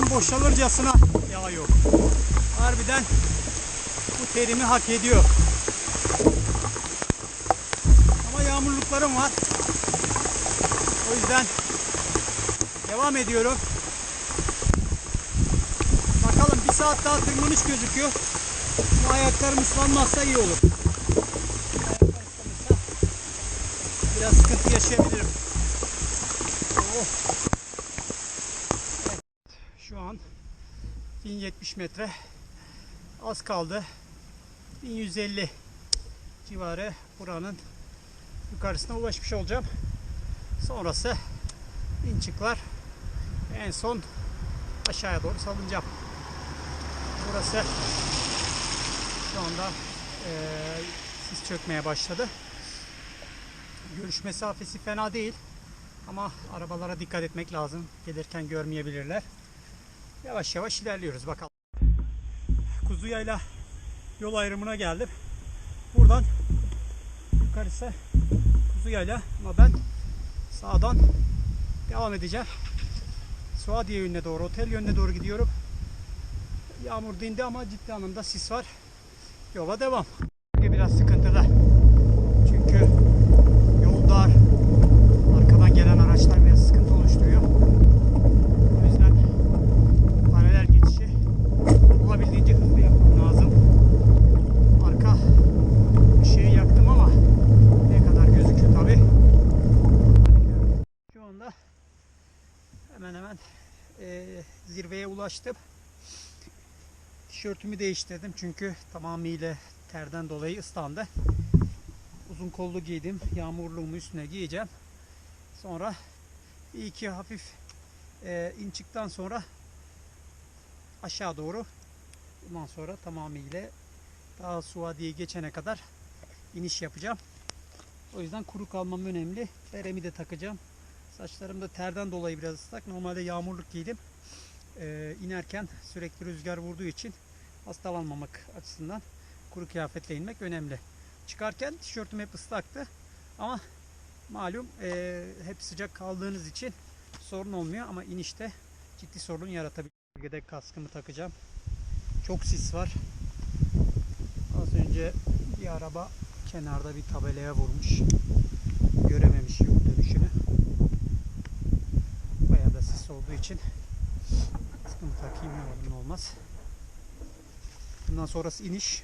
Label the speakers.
Speaker 1: içime boşalırcasına yağıyor. Harbiden bu terimi hak ediyor. Ama yağmurluklarım var. O yüzden devam ediyorum. Bakalım bir saat daha tırmanış gözüküyor. Bu ayaklarım ıslanmazsa iyi olur. Biraz sıkıntı yaşayabilirim. Oh. An 1070 metre az kaldı. 1150 civarı buranın yukarısına ulaşmış olacağım. Sonrası inçikler en son aşağıya doğru salınacağım. Burası şu anda eee sis çökmeye başladı. Görüş mesafesi fena değil. Ama arabalara dikkat etmek lazım. Gelirken görmeyebilirler. Yavaş yavaş ilerliyoruz bakalım. Kuzuyayla yol ayrımına geldim. Buradan yukarısı Kuzuyayla ama ben sağdan devam edeceğim. Suadiye yönüne doğru, otel yönüne doğru gidiyorum. Yağmur dindi ama ciddi anlamda sis var. Yola devam. Biraz sıkıntılı. Çünkü yol dar. Arkadan gelen araçlar biraz sıkıntı oluşturuyor. O yüzden paralel geçişi olabildiğince hızlı yapmam lazım. Arka ışığı yaktım ama ne kadar gözüküyor tabi. Şu anda hemen hemen eee, zirveye ulaştım. Tişörtümü değiştirdim çünkü tamamıyla terden dolayı ıslandı. Uzun kollu giydim. Yağmurluğumu üstüne giyeceğim. Sonra bir iki hafif e, inçikten sonra aşağı doğru bundan sonra tamamıyla daha Suadiye'yi geçene kadar iniş yapacağım. O yüzden kuru kalmam önemli. Beremi de takacağım. Saçlarım da terden dolayı biraz ıslak. Normalde yağmurluk giydim. Ee, inerken sürekli rüzgar vurduğu için hastalanmamak açısından kuru kıyafetle inmek önemli. Çıkarken tişörtüm hep ıslaktı. Ama malum eee, hep sıcak kaldığınız için sorun olmuyor ama inişte ciddi sorun yaratabilir. Bölgede kaskımı takacağım. Çok sis var. Az önce bir araba kenarda bir tabelaya vurmuş. Görememiş yol dönüşünü. Bayağı da sis olduğu için sıkıntı takayım ne olur ne olmaz. Bundan sonrası iniş.